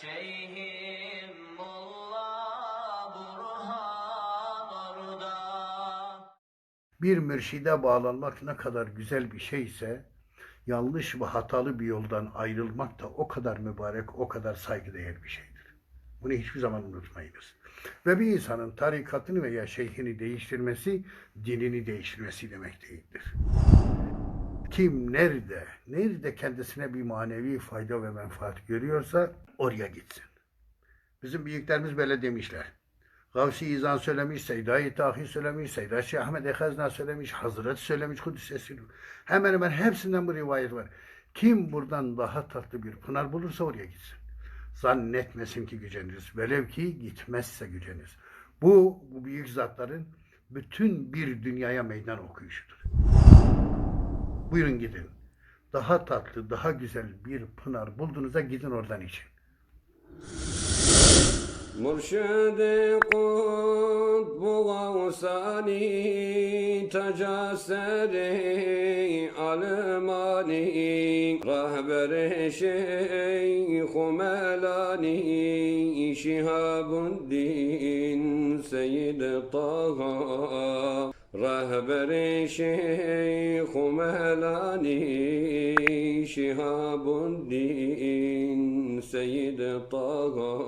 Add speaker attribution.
Speaker 1: Şeyhim Molla Burhan orada. Bir mürşide bağlanmak ne kadar güzel bir şeyse, yanlış ve hatalı bir yoldan ayrılmak da o kadar mübarek, o kadar saygıdeğer bir şeydir. Bunu hiçbir zaman unutmayınız. Ve bir insanın tarikatını veya şeyhini değiştirmesi, dinini değiştirmesi demek değildir. Kim nerede, nerede kendisine bir manevi fayda ve menfaat görüyorsa oraya gitsin. Bizim büyüklerimiz böyle demişler. Gavsi İzan söylemiş, Seyda-i Tahi söylemiş, Seyda Şeyh Ahmet Ekazna söylemiş, Hazret söylemiş, Kudüs Esir. Hemen hemen hepsinden bu rivayet var. Kim buradan daha tatlı bir pınar bulursa oraya gitsin. Zannetmesin ki güceniriz. Velev ki gitmezse güceniriz. Bu, bu büyük zatların bütün bir dünyaya meydan okuyuşudur. Buyurun gidin. Daha tatlı, daha güzel bir pınar bulduğunuzda gidin oradan için.
Speaker 2: Mürşidi kut bu gavsani tecaseri alemani Rahberi şeyh-u melani şihabuddin seyyid taha Rahberi şeyh العلاني شهاب الدين سيد طه.